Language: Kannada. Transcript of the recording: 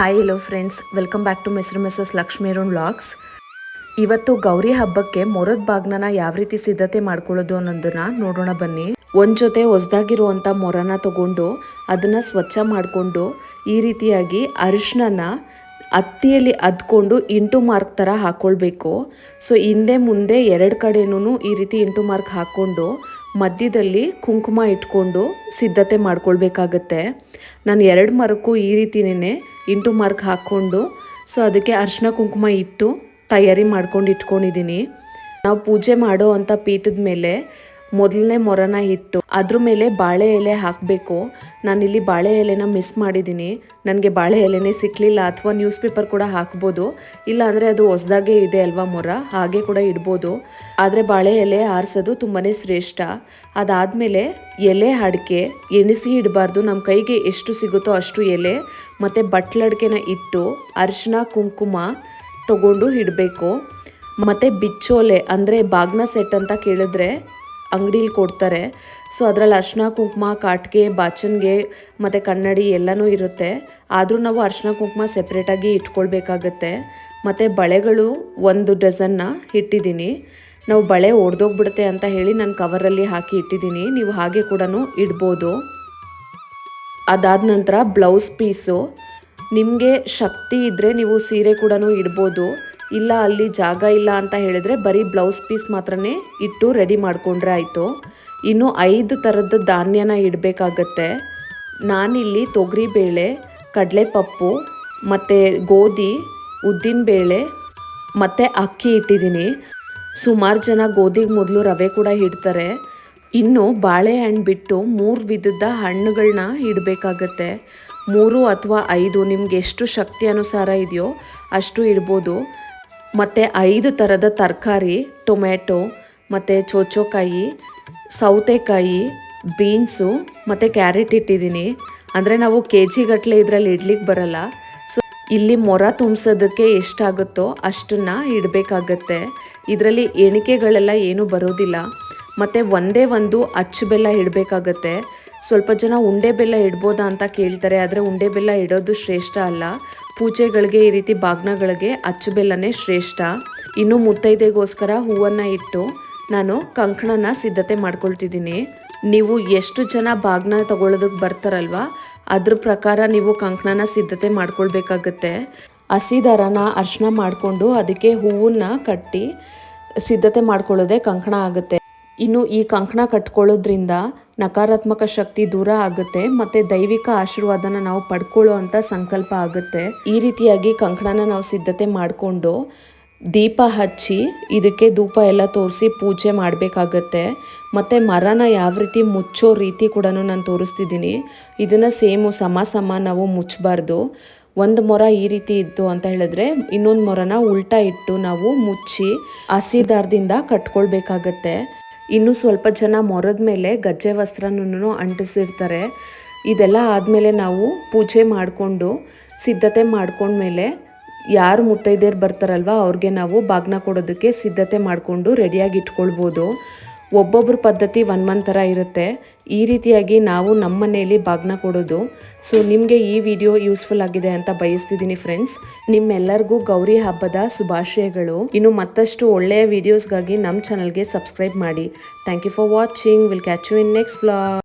Hi hello friends welcome back to Mr Mrs Lakshmi Arun vlogs ಇವತ್ತು ಗೌರಿ ಹಬ್ಬಕ್ಕೆ ಮೊರದ ಬಾಗ್ನನ ಯಾವ ರೀತಿ ಸಿದ್ಧತೆ ಮಾಡ್ಕೊಳ್ಳೋದು ಅನ್ನೋದನ್ನ ನೋಡೋಣ ಬನ್ನಿ. ಒಂದ್ ಜೊತೆ ಹೊಸ್ದಾಗಿರುವಂಥ ಮೊರನ ತಗೊಂಡು ಅದನ್ನ ಸ್ವಚ್ಛ ಮಾಡಿಕೊಂಡು ಈ ರೀತಿಯಾಗಿ ಅರಿಶಿನ ಹತ್ತಿಯಲ್ಲಿ ಅದ್ಕೊಂಡು ಇಂಟು ಮಾರ್ಕ್ ಥರ ಹಾಕ್ಕೊಳ್ಬೇಕು ಸೊ ಹಿಂದೆ ಮುಂದೆ ಎರಡು ಕಡೆನೂ ಈ ರೀತಿ ಇಂಟು ಮಾರ್ಕ್ ಹಾಕ್ಕೊಂಡು ಮಧ್ಯದಲ್ಲಿ ಕುಂಕುಮ ಇಟ್ಕೊಂಡು ಸಿದ್ಧತೆ ಮಾಡ್ಕೊಳ್ಬೇಕಾಗತ್ತೆ. ನಾನು ಎರಡು ಮರಕ್ಕೂ ಈ ರೀತಿನೇ ಇಂಟು ಮಾರ್ಕ್ ಹಾಕ್ಕೊಂಡು, ಸೊ ಅದಕ್ಕೆ ಅರ್ಶಿನ ಕುಂಕುಮ ಇಟ್ಟು ತಯಾರಿ ಮಾಡ್ಕೊಂಡು ಇಟ್ಕೊಂಡಿದ್ದೀನಿ. ನಾವು ಪೂಜೆ ಮಾಡೋ ಅಂಥ ಪೀಠದ ಮೇಲೆ ಮೊದಲನೇ ಮೊರನ ಇಟ್ಟು ಅದ್ರ ಮೇಲೆ ಬಾಳೆ ಎಲೆ ಹಾಕಬೇಕು. ನಾನಿಲ್ಲಿ ಬಾಳೆ ಎಲೆನ ಮಿಸ್ ಮಾಡಿದ್ದೀನಿ ನನಗೆ ಬಾಳೆ ಎಲೆನೇ ಸಿಕ್ಕಲಿಲ್ಲ ಅಥವಾ ನ್ಯೂಸ್ ಪೇಪರ್ ಕೂಡ ಹಾಕ್ಬೋದು. ಇಲ್ಲ ಅಂದರೆ ಅದು ಹೊಸ್ದಾಗೆ ಇದೆ ಅಲ್ವಾ ಮೊರ? ಹಾಗೆ ಕೂಡ ಇಡ್ಬೋದು. ಆದರೆ ಬಾಳೆ ಎಲೆ ಆರಿಸೋದು ತುಂಬಾ ಶ್ರೇಷ್ಠ. ಅದಾದಮೇಲೆ ಎಲೆ ಅಡಿಕೆ ಎಣಿಸಿ ಇಡಬಾರ್ದು. ನಮ್ಮ ಕೈಗೆ ಎಷ್ಟು ಸಿಗುತ್ತೋ ಅಷ್ಟು ಎಲೆ, ಮತ್ತು ಬಟ್ಲಡಿಕೆನ ಇಟ್ಟು ಅರಿಶಿನ ಕುಂಕುಮ ತಗೊಂಡು ಇಡಬೇಕು. ಮತ್ತು ಬಿಚ್ಚೋಲೆ ಅಂದರೆ ಬಾಗ್ನ ಸೆಟ್ ಅಂತ ಕೇಳಿದ್ರೆ ಅಂಗಡೀಲಿ ಕೊಡ್ತಾರೆ. ಸೊ ಅದರಲ್ಲಿ ಅರ್ಶಿನ, ಕುಂಕುಮ, ಕಾಟ್ಗೆ, ಬಾಚನ್ಗೆ ಮತ್ತು ಕನ್ನಡಿ ಎಲ್ಲನೂ ಇರುತ್ತೆ. ಆದರೂ ನಾವು ಅರ್ಶಿನ, ಕುಂಕುಮ ಸೆಪ್ರೇಟಾಗಿ ಇಟ್ಕೊಳ್ಬೇಕಾಗತ್ತೆ. ಮತ್ತು ಬಳೆಗಳು ಒಂದು ಡಜನ್ನ ಇಟ್ಟಿದ್ದೀನಿ. ನಾವು ಬಳೆ ಒಡೆದೋಗ್ಬಿಡುತ್ತೆ ಅಂತ ಹೇಳಿ ನಾನು ಕವರಲ್ಲಿ ಹಾಕಿ ಇಟ್ಟಿದ್ದೀನಿ. ನೀವು ಹಾಗೆ ಕೂಡ ಇಡ್ಬೋದು. ಅದಾದ ನಂತರ ಬ್ಲೌಸ್ ಪೀಸು ನಿಮಗೆ ಶಕ್ತಿ ಇದ್ದರೆ ನೀವು ಸೀರೆ ಕೂಡ ಇಡ್ಬೋದು. ಇಲ್ಲ, ಅಲ್ಲಿ ಜಾಗ ಇಲ್ಲ ಅಂತ ಹೇಳಿದ್ರೆ ಬರೀ ಬ್ಲೌಸ್ ಪೀಸ್ ಮಾತ್ರನೇ ಇಟ್ಟು ರೆಡಿ ಮಾಡಿಕೊಂಡ್ರೆ ಆಯಿತು. ಇನ್ನು ಐದು ಥರದ ಧಾನ್ಯನ ಇಡಬೇಕಾಗತ್ತೆ. ನಾನಿಲ್ಲಿ ತೊಗರಿಬೇಳೆ, ಕಡಲೆಪಪ್ಪು, ಮತ್ತು ಗೋಧಿ ಉದ್ದಿನ ಬೇಳೆ ಮತ್ತು ಅಕ್ಕಿ ಇಟ್ಟಿದ್ದೀನಿ. ಸುಮಾರು ಜನ ಗೋಧಿಗೆ ಮೊದಲು ರವೆ ಕೂಡ ಇಡ್ತಾರೆ. ಇನ್ನು ಬಾಳೆಹಣ್ಣು ಬಿಟ್ಟು ಮೂರು ವಿಧದ ಹಣ್ಣುಗಳನ್ನ ಇಡಬೇಕಾಗತ್ತೆ. ಮೂರು ಅಥವಾ ಐದು ನಿಮಗೆ ಎಷ್ಟು ಶಕ್ತಿ ಅನುಸಾರ ಇದೆಯೋ ಅಷ್ಟು ಇಡ್ಬೋದು. ಮತ್ತು ಐದು ಥರದ ತರಕಾರಿ ಟೊಮೆಟೊ ಮತ್ತು ಚೋಚೋಕಾಯಿ, ಸೌತೆಕಾಯಿ, ಬೀನ್ಸು, ಮತ್ತು ಕ್ಯಾರೆಟ್ ಇಟ್ಟಿದ್ದೀನಿ. ಅಂದರೆ ನಾವು ಕೆ ಜಿ ಗಟ್ಟಲೆ ಇದರಲ್ಲಿ ಇಡ್ಲಿಕ್ಕೆ ಬರಲ್ಲ. ಸೊ ಇಲ್ಲಿ ಮೊರ ತುಂಬಿಸೋದಕ್ಕೆ ಎಷ್ಟಾಗುತ್ತೋ ಅಷ್ಟನ್ನು ಇಡಬೇಕಾಗತ್ತೆ. ಇದರಲ್ಲಿ ಎಣಿಕೆಗಳೆಲ್ಲ ಏನೂ ಬರೋದಿಲ್ಲ. ಮತ್ತು ಒಂದೇ ಒಂದು ಅಚ್ಚು ಬೆಲ್ಲ ಇಡಬೇಕಾಗತ್ತೆ. ಸ್ವಲ್ಪ ಜನ ಉಂಡೆ ಬೆಲ್ಲ ಇಡ್ಬೋದಾ ಅಂತ ಕೇಳ್ತಾರೆ, ಆದರೆ ಉಂಡೆ ಬೆಲ್ಲ ಇಡೋದು ಶ್ರೇಷ್ಠ ಅಲ್ಲ. ಪೂಜೆಗಳಿಗೆ ಈ ರೀತಿ ಬಾಗ್ನಗಳಿಗೆ ಅಚ್ಚು ಬೆಲ್ಲನೇ ಶ್ರೇಷ್ಠ. ಇನ್ನು ಮುತ್ತೈದೆಗೋಸ್ಕರ ಹೂವನ್ನು ಇಟ್ಟು ನಾನು ಕಂಕಣನ ಸಿದ್ಧತೆ ಮಾಡ್ಕೊಳ್ತಿದ್ದೀನಿ. ನೀವು ಎಷ್ಟು ಜನ ಬಾಗ್ನ ತಗೊಳ್ಳೋದಕ್ಕೆ ಬರ್ತಾರಲ್ವಾ, ಅದ್ರ ಪ್ರಕಾರ ನೀವು ಕಂಕಣನ ಸಿದ್ಧತೆ ಮಾಡ್ಕೊಳ್ಬೇಕಾಗತ್ತೆ. ಹಸಿ ದಾರನ ಅರ್ಶನ ಮಾಡಿಕೊಂಡು ಅದಕ್ಕೆ ಹೂವನ್ನು ಕಟ್ಟಿ ಸಿದ್ಧತೆ ಮಾಡ್ಕೊಳ್ಳೋದೇ ಕಂಕಣ ಆಗುತ್ತೆ. ಇನ್ನು ಈ ಕಂಕಣ ಕಟ್ಕೊಳ್ಳೋದ್ರಿಂದ ನಕಾರಾತ್ಮಕ ಶಕ್ತಿ ದೂರ ಆಗುತ್ತೆ, ಮತ್ತೆ ದೈವಿಕ ಆಶೀರ್ವಾದನ ನಾವು ಪಡ್ಕೊಳ್ಳೋ ಅಂತ ಸಂಕಲ್ಪ ಆಗುತ್ತೆ. ಈ ರೀತಿಯಾಗಿ ಕಂಕಣನ ನಾವು ಸಿದ್ಧತೆ ಮಾಡಿಕೊಂಡು ದೀಪ ಹಚ್ಚಿ ಇದಕ್ಕೆ ಧೂಪ ಎಲ್ಲ ತೋರಿಸಿ ಪೂಜೆ ಮಾಡಬೇಕಾಗತ್ತೆ. ಮತ್ತು ಮರನ ಯಾವ ರೀತಿ ಮುಚ್ಚೋ ರೀತಿ ಕೂಡ ನಾನು ತೋರಿಸ್ತಿದ್ದೀನಿ. ಇದನ್ನು ಸೇಮು ಸಮ ಸಮ ನಾವು ಮುಚ್ಚಬಾರ್ದು. ಒಂದು ಮೊರ ಈ ರೀತಿ ಇತ್ತು ಅಂತ ಹೇಳಿದ್ರೆ ಇನ್ನೊಂದು ಮೊರನ ಉಲ್ಟಾ ಇಟ್ಟು ನಾವು ಮುಚ್ಚಿ ಹಸಿದಾರದಿಂದ ಕಟ್ಕೊಳ್ಬೇಕಾಗತ್ತೆ. ಇನ್ನು ಸ್ವಲ್ಪ ಜನ ಮೊರದ ಮೇಲೆ ಗಜ್ಜೆ ವಸ್ತ್ರನೂ ಅಂಟಿಸಿರ್ತಾರೆ. ಇದೆಲ್ಲ ಆದಮೇಲೆ ನಾವು ಪೂಜೆ ಮಾಡಿಕೊಂಡು ಸಿದ್ಧತೆ ಮಾಡ್ಕೊಂಡ್ಮೇಲೆ ಯಾರು ಮುತ್ತೈದೆಯರು ಬರ್ತಾರಲ್ವ ಅವ್ರಿಗೆ ನಾವು ಬಾಗ್ನ ಕೊಡೋದಕ್ಕೆ ಸಿದ್ಧತೆ ಮಾಡಿಕೊಂಡು ರೆಡಿಯಾಗಿ ಇಟ್ಕೊಳ್ಬೋದು. ಒಬ್ಬೊಬ್ಬರ ಪದ್ಧತಿ ಒನ್ ಥರ ಇರುತ್ತೆ. ಈ ರೀತಿಯಾಗಿ ನಾವು ನಮ್ಮ ಮನೆಯಲ್ಲಿ ಬಾಗ್ನ ಕೊಡೋದು. ಸೊ ನಿಮಗೆ ಈ ವಿಡಿಯೋ ಯೂಸ್ಫುಲ್ ಆಗಿದೆ ಅಂತ ಬಯಸ್ತಿದ್ದೀನಿ ಫ್ರೆಂಡ್ಸ್ ನಿಮ್ಮೆಲ್ಲರಿಗೂ ಗೌರಿ ಹಬ್ಬದ ಶುಭಾಶಯಗಳು. ಇನ್ನು ಮತ್ತಷ್ಟು ಒಳ್ಳೆಯ ವಿಡಿಯೋಸ್ಗಾಗಿ ನಮ್ಮ ಚಾನಲ್ಗೆ ಸಬ್ಸ್ಕ್ರೈಬ್ ಮಾಡಿ. Thank you for watching will catch you in next blog